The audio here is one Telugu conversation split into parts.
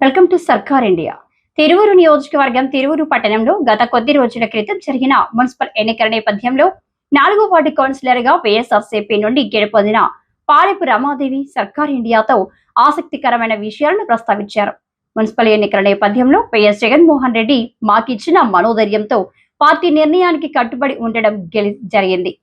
Welcome to Sarkar India. Tiruvuru నియోజకవర్గం తిరువురు పట్టణంలో గత కొద్ది రోజుల క్రితం జరిగిన మున్సిపల్ ఎన్నికల నేపథ్యంలో నాలుగో వార్డు కౌన్సిలర్గా వైఎస్ఆర్సీపీ నుండి గెలుపొందిన పాలెపు రమాదేవి సర్కార్ ఇండియాతో ఆసక్తికరమైన విషయాలను ప్రస్తావించారు. మున్సిపల్ ఎన్నికల నేపథ్యంలో వైఎస్ జగన్మోహన్ రెడ్డి మాకిచ్చిన మనోధైర్యంతో పార్టీ నిర్ణయానికి కట్టుబడి ఉండడం గెలి జరిగింది.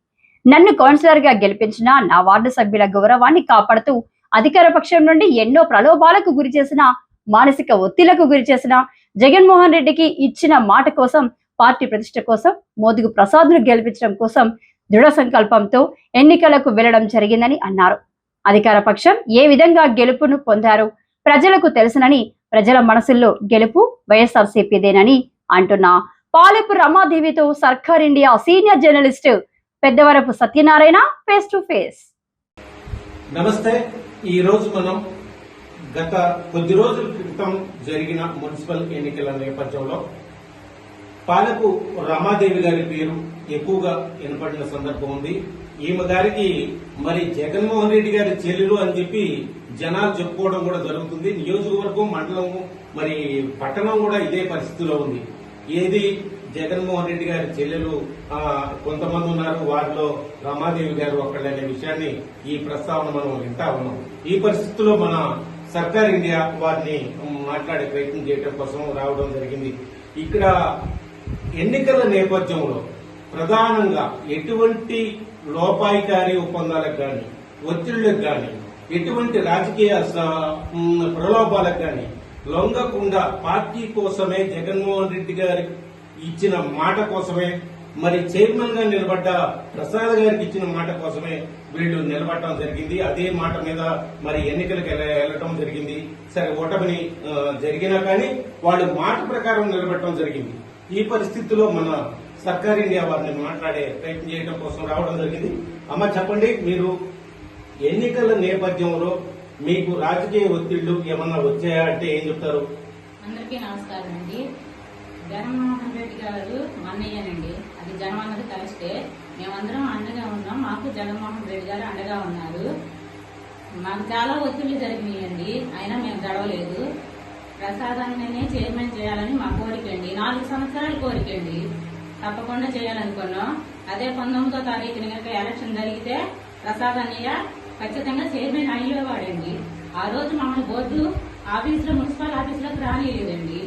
నన్ను కౌన్సిలర్గా గెలిపించిన నా వార్డు సభ్యుల గౌరవాన్ని కాపాడుతూ అధికార పక్షం నుండి ఎన్నో ప్రలోభాలకు గురి చేసిన మానసిక ఒత్తిళ్ళకు గురి చేసిన జగన్మోహన్ రెడ్డికి ఇచ్చిన మాట కోసం పార్టీ ప్రతిష్ట కోసం మోదుగు ప్రసాద్ను గెలిపించడం కోసం దృఢ సంకల్పంతో ఎన్నికలకు వెళ్ళడం జరిగిందని అన్నారు. అధికార పక్షం ఏ విధంగా గెలుపును పొందారు ప్రజలకు తెలుసునని ప్రజల మనసుల్లో గెలుపు వైఎస్ఆర్సీపీదేనని అంటున్న Palepu రమాదేవితో Sarkar India senior journalist Peddavarapu Satyanarayana face to face. నమస్తే. ఈ రోజు మనం గత కొద్ది రోజుల క్రితం జరిగిన మున్సిపల్ ఎన్నికల నేపథ్యంలో పాలకు రమాదేవి గారి పేరు ఎక్కువగా వినపడిన సందర్భం ఉంది. ఈమె గారికి మరి జగన్మోహన్ రెడ్డి గారి చెల్లెలు అని చెప్పి జనాలు చెప్పుకోవడం కూడా జరుగుతుంది. నియోజకవర్గం మండలం మరి పట్టణం కూడా ఇదే పరిస్థితిలో ఉంది. ఏది జగన్మోహన్ రెడ్డి గారి చెల్లెలు కొంతమంది ఉన్నారు వారిలో రమాదేవి గారు ఒకళ్ళనే విషయాన్ని ఈ ప్రస్తావన మనం వింటా ఉన్నాం. ఈ పరిస్థితుల్లో మన సర్కార్ ఇండియా వారిని మాట్లాడే ప్రయత్నం చేయడం కోసం రావడం జరిగింది. ఇక్కడ ఎన్నికల నేపథ్యంలో ప్రధానంగా ఎటువంటి లోపాయికారి ఒప్పందాలకు కానీ ఒత్తిళ్ళకు కానీ ఎటువంటి రాజకీయ ప్రలోభాలకు కానీ లొంగకుండా పార్టీ కోసమే జగన్మోహన్ రెడ్డి గారి ఇచ్చిన మాట కోసమే మరి చైర్మన్గా నిలబడ్డ ప్రసాద్ గారికి ఇచ్చిన మాట కోసమే వీళ్ళు నిలబడటం జరిగింది. అదే మాట మీద మరి ఎన్నికలకు వెళ్ళటం జరిగింది. సరే ఓటమిని జరిగినా కానీ వాళ్ళు మాట ప్రకారం నిలబడటం జరిగింది. ఈ పరిస్థితిలో మన సర్కార్ ఇండియా వారిని మాట్లాడే ప్రయత్నం చేయడం కోసం రావడం జరిగింది. అమ్మ చెప్పండి మీరు ఎన్నికల నేపథ్యంలో మీకు రాజకీయ ఒత్తిళ్ళు ఏమన్నా వచ్చాయా అంటే ఏం చెప్తారు? అందరికీ నమస్కారం అండి. జగన్మోహన్ రెడ్డి గారు మా అన్నయ్యనండి. అది జనం అన్నది కలిస్తే మేమందరం అండగా ఉన్నాం. మాకు జగన్మోహన్ రెడ్డి గారు అండగా ఉన్నారు. మాకు చాలా ఒత్తిళ్ళు జరిగినాయండి. అయినా మేము గడవలేదు. ప్రసాదాన్ని చైర్మన్ చేయాలని మా కోరిక అండి. నాలుగు సంవత్సరాల కోరిక అండి. తప్పకుండా చేయాలనుకున్నాం. అదే పంతొమ్మిదో తారీఖున కనుక ఎలక్షన్ జరిగితే ప్రసాద్ అన్నయ్య ఖచ్చితంగా చైర్మన్ అయ్యేవాడండి. ఆ రోజు మమ్మల్ని బోర్డు ఆఫీసులో మున్సిపల్ ఆఫీసులోకి రానియలేదండి.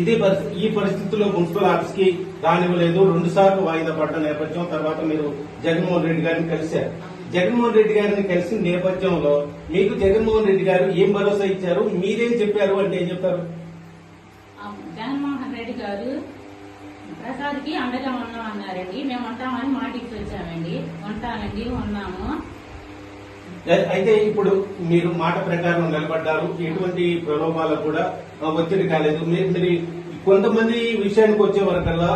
ఇదే ఈ పరిస్థితుల్లో మున్సిపల్ ఆఫీస్కి రానివ్వలేదు. రెండు సార్లు వాయిదా పడ్డ నేపథ్యం తర్వాత మీరు జగన్మోహన్ రెడ్డి గారిని కలిశారు. జగన్మోహన్ రెడ్డి గారిని కలిసిన నేపథ్యంలో మీకు జగన్మోహన్ రెడ్డి గారు ఏం భరోసా ఇచ్చారు? మీరేం చెప్పారు అంటే ఏం చెప్పారు జగన్మోహన్ రెడ్డి గారు ప్రసాద్కి అండగా ఉన్నాం అన్నారండి మేము ఉంటామని మాట ఇచ్చి వచ్చామండి. ఉంటానండి ఉన్నాము. అయితే ఇప్పుడు మీరు మాట ప్రకారం నిలబడ్డారు. ఎటువంటి ప్రలోభాలకు కూడా ఒత్తిడి కాలేదు. మీరు మీరు కొంతమంది విషయానికి వచ్చే వరకల్లా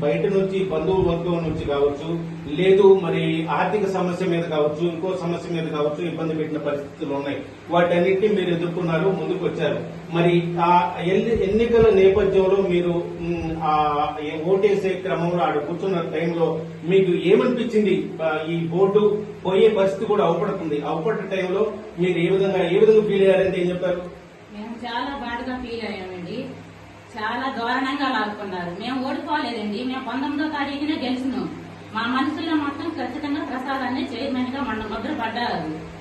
బయట నుంచి బంధువు వర్గం నుంచి కావచ్చు లేదు మరి ఆర్థిక సమస్య మీద కావచ్చు ఇంకో సమస్య మీద కావచ్చు ఇబ్బంది పెట్టిన పరిస్థితులు ఉన్నాయి. వాటన్నిటిని మీరు ఎదుర్కొన్నారు ముందుకు వచ్చారు మరి ఆ ఎన్ని- ఎన్నికల నేపథ్యంలో మీరు ఆ ఓటేసే క్రమంలో ఆడ కూర్చున్న టైంలో మీకు ఏమనిపించింది? ఈ బోర్డు పోయే పరిస్థితి కూడా అవపడుతుంది అవపడ్డ టైంలో మీరు ఏ విధంగా ఏ విధంగా ఫీల్ అయ్యారంటే ఏం చెప్పారు? చాలా బాధగా ఫీల్ అయ్యాను చాలా దారుణంగా లాక్కున్నారు మేము ఓడిపోలేదండి. మేము పంతొమ్మిదో తారీఖునే గెలిచినాం. మా మనసులో మొత్తం ఖచ్చితంగా ప్రసాదాన్ని చైర్మన్గా మన ముద్ర పడ్డారు.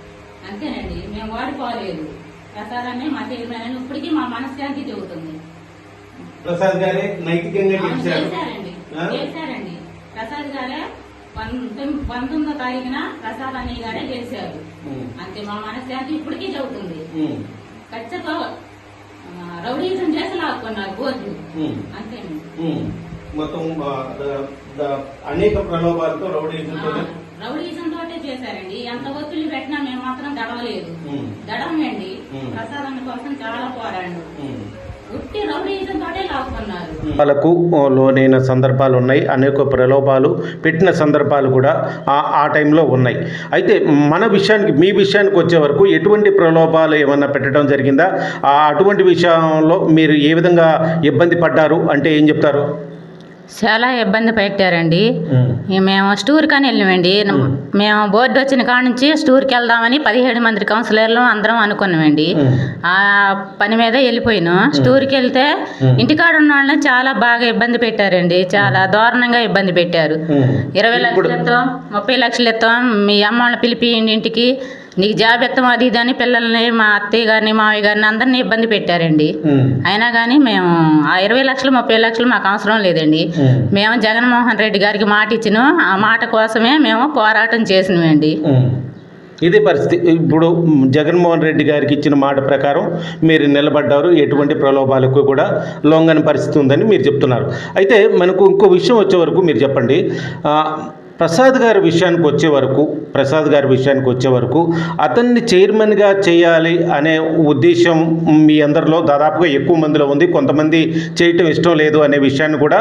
అంతేనండి. మేము ఓడిపోలేదు. ప్రసాదాన్ని మా చైర్మన్. అని ఇప్పటికీ మా మనశ్శాంతి చెబుతుంది. ప్రసాద్ గారే నైతికంగా చేశారండి? చేశారండి. ప్రసాద్ గారే పంతొమ్- పంతొమ్మిదో తారీఖున ప్రసాద్ అన్నయ్య గారే గెలిచారు. అంతే మా మనశ్శాంతి ఇప్పటికీ చెబుతుంది. ఖచ్చితంగా రౌడీజం లాక్కున్నారు అంతేనండి. ఉమ్. మొత్తం అనేక ప్రలోభాలతో రౌడీజంతో రౌడీజం తోటే చేశారండి. ఎంత ఒత్తిడి పెట్టినా మేము మాత్రం గడవలేదు. ఉమ్, గడవండి. ప్రసాదం కోసం చాలా పోరాడు వాళ్ళకు లోనైన సందర్భాలు ఉన్నాయి అనేక ప్రలోభాలు పెట్టిన సందర్భాలు కూడా ఆ టైంలో ఉన్నాయి. అయితే మన విషయానికి మీ విషయానికి వచ్చే వరకు ఎటువంటి ప్రలోభాలు ఏమన్నా పెట్టడం జరిగిందా? ఆ అటువంటి విషయంలో మీరు ఏ విధంగా ఇబ్బంది పడ్డారు? అంటే ఏం చెప్తారు? చాలా ఇబ్బంది పెట్టారండి. మేము. స్టూర్ కానీ వెళ్ళామండి మేము. బోర్డు వచ్చిన కాడ నుంచి స్టూర్కి వెళ్దామని పదిహేడు మంది కౌన్సిలర్లు అందరం అనుకున్నామండి. ఆ పని మీద వెళ్ళిపోయినాం. స్టూర్కి వెళ్తే ఇంటికాడ ఉన్న వాళ్ళని చాలా బాగా ఇబ్బంది పెట్టారండి. చాలా దారుణంగా ఇబ్బంది పెట్టారు. ఇరవై లక్షలు ఇస్తాం ముప్పై లక్షలు ఇస్తాం. మీ అమ్మ వాళ్ళని పిలిపియండి ఇంటికి నీకు జాబ్ ఇస్తాం అది ఇది అని పిల్లల్ని మా అత్తయ్య గారిని మావయ్య గారిని అందరినీ ఇబ్బంది పెట్టారండి. అయినా కానీ మేము ఆ ఇరవై లక్షలు ముప్పై లక్షలు మాకు అవసరం లేదండి. మేము జగన్మోహన్ రెడ్డి గారికి మాట ఇచ్చినాం ఆ మాట కోసమే మేము పోరాటం చేసినామండి ఇదే పరిస్థితి. ఇప్పుడు జగన్మోహన్ రెడ్డి గారికి ఇచ్చిన మాట ప్రకారం మీరు నిలబడ్డారు. ఎటువంటి ప్రలోభాలకు కూడా లొంగని పరిస్థితి ఉందని మీరు చెప్తున్నారు. అయితే మనకు ఇంకో విషయం వచ్చే వరకు మీరు చెప్పండి. ప్రసాద్ గారి విషయానికి వచ్చే వరకు ప్రసాద్ గారి విషయానికి వచ్చే వరకు అతన్ని చైర్మన్గా చేయాలి అనే ఉద్దేశం మీ అందరిలో దాదాపుగా ఎక్కువ మందిలో ఉంది. కొంతమంది చేయటం ఇష్టం లేదు అనే విషయాన్ని కూడా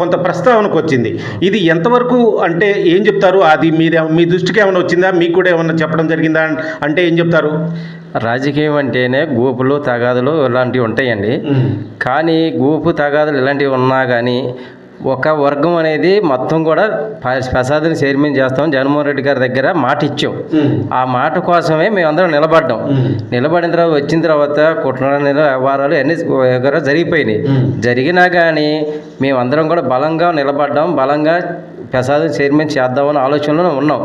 కొంత ప్రస్తావనకు వచ్చింది. ఇది ఎంతవరకు అంటే ఏం చెప్తారు? అది మీరు మీ దృష్టికి ఏమైనా వచ్చిందా? మీకు కూడా ఏమైనా చెప్పడం జరిగిందా? అంటే ఏం చెప్తారు? రాజకీయం అంటేనే గూపులు తగాదులు ఇలాంటివి ఉంటాయండి. కానీ గూపు తగాదులు ఇలాంటివి ఉన్నా కానీ ఒక వర్గం అనేది మొత్తం కూడా ప్రసాద్ని చైర్మన్ చేస్తాం. జగన్మోహన్ రెడ్డి గారి దగ్గర మాట ఇచ్చాం. ఆ మాట కోసమే మేమందరం నిలబడ్డాం. నిలబడిన తర్వాత వచ్చిన తర్వాత కుట్ర వ్యవహారాలు అన్నీ జరిగిపోయినాయి. జరిగినా కానీ మేమందరం కూడా బలంగా నిలబడ్డాం. బలంగా ప్రసాద్ చైర్మన్ చేద్దామని ఆలోచనలో ఉన్నాం.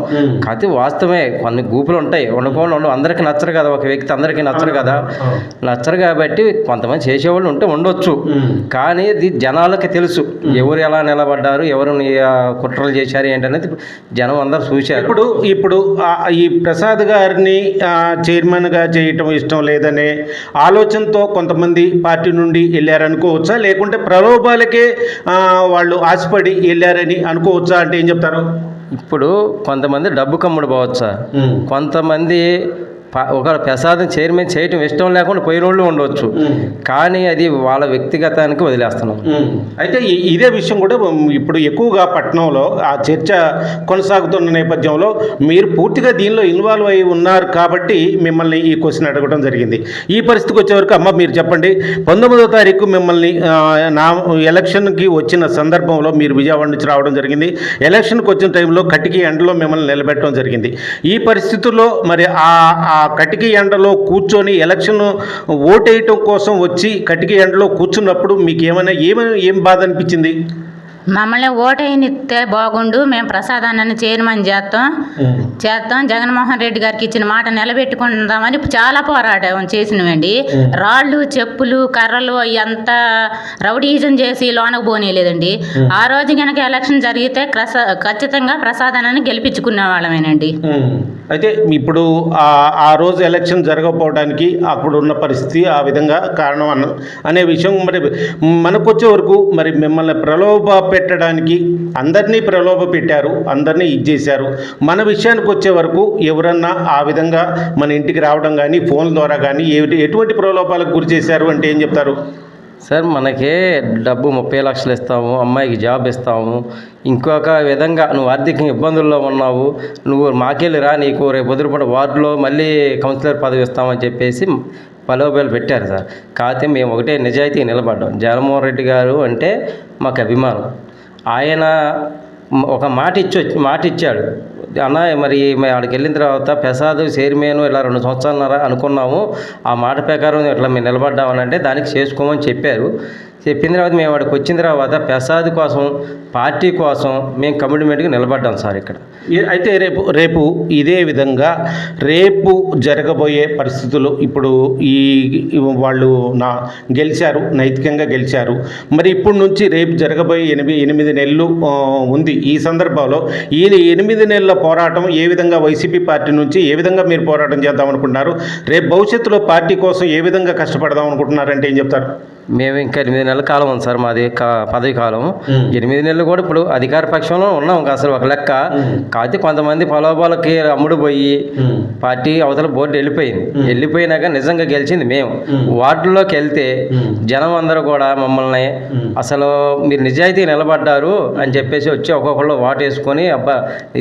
కాకపోతే వాస్తవమే కొన్ని గ్రూపులు ఉంటాయి. ఉండకుండా ఉండవు. అందరికీ నచ్చరు కదా. ఒక వ్యక్తి అందరికీ నచ్చరు కదా. నచ్చరు కాబట్టి కొంతమంది చేసేవాళ్ళు ఉంటే ఉండొచ్చు. కానీ ఇది జనాలకి తెలుసు. ఎవరు ఎలా నిలబడ్డారు ఎవరు కుట్రలు చేశారు ఏంటనేది జనం అందరూ చూశారు. ఇప్పుడు ఇప్పుడు ఈ ప్రసాద్ గారిని చైర్మన్గా చేయటం ఇష్టం లేదనే ఆలోచనతో కొంతమంది పార్టీ నుండి వెళ్ళారనుకోవచ్చా? లేకుంటే ప్రలోభాలకే వాళ్ళు ఆశపడి వెళ్ళారని అనుకోవచ్చా? అంటే ఏం చెప్తారు? ఇప్పుడు కొంతమంది డబ్బు కమ్ముడు పోవచ్చా కొంతమంది ఒక ప్రసాదం చైర్మన్ చేయటం ఇష్టం లేకుండా పోయిన వాళ్ళు ఉండవచ్చు. కానీ అది వాళ్ళ వ్యక్తిగతానికి వదిలేస్తున్నాం. అయితే ఇదే విషయం కూడా ఇప్పుడు ఎక్కువగా పట్టణంలో ఆ చర్చ కొనసాగుతున్న నేపథ్యంలో మీరు పూర్తిగా దీనిలో ఇన్వాల్వ్ అయి ఉన్నారు కాబట్టి మిమ్మల్ని ఈ క్వశ్చన్ అడగడం జరిగింది. ఈ పరిస్థితికి వచ్చే వరకు అమ్మ మీరు చెప్పండి. పంతొమ్మిదో తారీఖు మిమ్మల్ని నా ఎలక్షన్కి వచ్చిన సందర్భంలో మీరు విజయవాడ నుంచి రావడం జరిగింది. ఎలక్షన్కి వచ్చిన టైంలో కటికి ఎండలో మిమ్మల్ని నిలబెట్టడం జరిగింది. ఈ పరిస్థితుల్లో మరి ఆ కటికి ఎండలో కూర్చొని ఎలక్షన్ ఓటేయటం కోసం వచ్చి కటికి ఎండలో కూర్చున్నప్పుడు మీకు ఏమైనా ఏమైనా ఏం బాధ అనిపించింది? మమ్మల్ని ఓటైనిస్తే బాగుండు మేము ప్రసాదాన్ని చైర్మన్ చేస్తాం చేస్తాం జగన్మోహన్ రెడ్డి గారికి ఇచ్చిన మాట నిలబెట్టుకుందామని చాలా పోరాటం చేసినవండి. రాళ్ళు చెప్పులు కర్రలు అంత రౌడీజం చేసి లోనకు పోనీయలేదండి. ఆ రోజు కనుక ఎలక్షన్ జరిగితే ఖచ్చితంగా ప్రసాదాన్ని గెలిపించుకునే వాళ్ళమేనండి. అయితే ఇప్పుడు ఆ రోజు ఎలక్షన్ జరగకపోవడానికి అప్పుడు ఉన్న పరిస్థితి ఆ విధంగా కారణం అనే విషయం మరి మనకు వచ్చే వరకు మరి మిమ్మల్ని ప్రలోభ పెట్టడానికి అందరినీ ప్రలోభ పెట్టారు అందరినీ ఇచ్చేశారు మన విషయానికి వచ్చే వరకు ఎవరన్నా ఆ విధంగా మన ఇంటికి రావడం కానీ ఫోన్ ద్వారా కానీ ఏ- ఎటువంటి ప్రలోభాలకు గురి చేశారు అంటే ఏం చెప్తారు? సార్ మనకి డబ్బు ముప్పై లక్షలు ఇస్తాము అమ్మాయికి జాబ్ ఇస్తాము. ఇంకొక విధంగా నువ్వు ఆర్థిక ఇబ్బందుల్లో ఉన్నావు నువ్వు మాకెళ్ళి రా నీకు రేపు పొద్దుపూట వార్డులో మళ్ళీ కౌన్సిలర్ పదవి ఇస్తామని చెప్పేసి పలోబేలు పెట్టారు సార్. కాకపోతే మేము ఒకటే నిజాయితీ నిలబడ్డాం. జగన్మోహన్ రెడ్డి గారు అంటే మాకు అభిమానం. ఆయన ఒక మాట ఇచ్చి మాట ఇచ్చాడు అన్న మరి మేము ఆడికి వెళ్ళిన తర్వాత ప్రసాద్ చైర్మన్ ఇలా రెండు సంవత్సరాలు అనుకున్నాము. ఆ మాట ప్రకారం ఇట్లా మేము నిలబడ్డామని అంటే దానికి చేసుకోమని చెప్పారు. చెప్పిన తర్వాత మేము అక్కడికి వచ్చిన తర్వాత ప్రసాద్ కోసం పార్టీ కోసం మేము కమిట్మెంట్గా నిలబడ్డాం సార్ ఇక్కడ. అయితే రేపు రేపు ఇదే విధంగా రేపు జరగబోయే పరిస్థితులు ఇప్పుడు ఈ వాళ్ళు నా గెలిచారు నైతికంగా గెలిచారు. మరి ఇప్పటి నుంచి రేపు జరగబోయే ఎనిమిది ఎనిమిది నెలలు ఉంది. ఈ సందర్భంలో ఈ ఎనిమిది నెలల పోరాటం ఏ విధంగా వైసీపీ పార్టీ నుంచి ఏ విధంగా మీరు పోరాటం చేద్దాం అనుకుంటున్నారు? రేపు భవిష్యత్తులో పార్టీ కోసం ఏ విధంగా కష్టపడదాం అనుకుంటున్నారంటే ఏం చెప్తారు? మేము ఇంకా ఎనిమిది నెలల కాలం ఉంది సార్ మాది పదవి కాలం. ఎనిమిది నెలలు కూడా ఇప్పుడు అధికార పక్షంలో ఉన్నాం అసలు ఒక లెక్క. కాకపోతే కొంతమంది ప్రలోభాలకి అమ్ముడు పోయి పార్టీ అవతల బోర్డు వెళ్ళిపోయింది. వెళ్ళిపోయినాక నిజంగా గెలిచింది మేము. వార్డులోకి వెళ్తే జనం అందరూ కూడా మమ్మల్ని అసలు మీరు నిజాయితీ నిలబడ్డారు అని చెప్పేసి వచ్చి ఒక్కొక్కళ్ళు వాటు వేసుకొని అబ్బా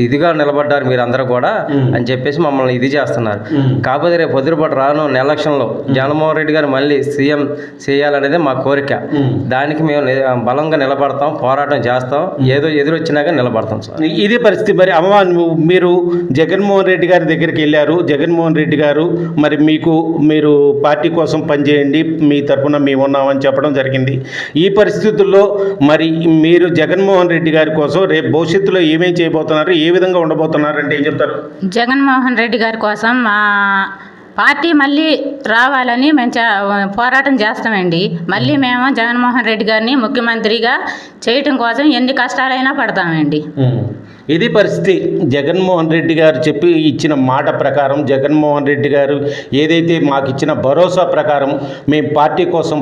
ఇదిగా నిలబడ్డారు మీరు అందరూ కూడా అని చెప్పేసి మమ్మల్ని ఇది చేస్తున్నారు. కాకపోతే రేపు పొద్దుపూట రాను ఎలక్షన్లో జగన్మోహన్ రెడ్డి గారు మళ్ళీ సీఎం చేయాలనేది మా కోరిక. దానికి మేము బలంగా నిలబడతాం పోరాటం చేస్తాం. ఏదో ఎదురొచ్చినా కానీ నిలబడతాం సార్. ఇది పరిస్థితి మరి అమ్మ మీరు జగన్మోహన్ రెడ్డి గారి దగ్గరికి వెళ్ళారు. జగన్మోహన్ రెడ్డి గారు మరి మీకు మీరు పార్టీ కోసం పనిచేయండి. మీ తరపున మేము ఉన్నామని చెప్పడం జరిగింది. ఈ పరిస్థితుల్లో మరి మీరు జగన్మోహన్ రెడ్డి గారి కోసం రేపు భవిష్యత్తులో ఏమేం చేయబోతున్నారు ఏ విధంగా ఉండబోతున్నారు అంటే ఏం చెప్తారు? జగన్మోహన్ రెడ్డి గారి కోసం మా పార్టీ మళ్ళీ రావాలని మేము పోరాటం చేస్తామండి. మళ్ళీ మేము. జగన్మోహన్ రెడ్డి గారిని ముఖ్యమంత్రిగా చేయటం కోసం ఎన్ని కష్టాలైనా పడతామండి. ఇది పరిస్థితి. జగన్మోహన్ రెడ్డి గారు చెప్పి ఇచ్చిన మాట ప్రకారం జగన్మోహన్ రెడ్డి గారు ఏదైతే మాకు ఇచ్చిన భరోసా ప్రకారం మేము పార్టీ కోసం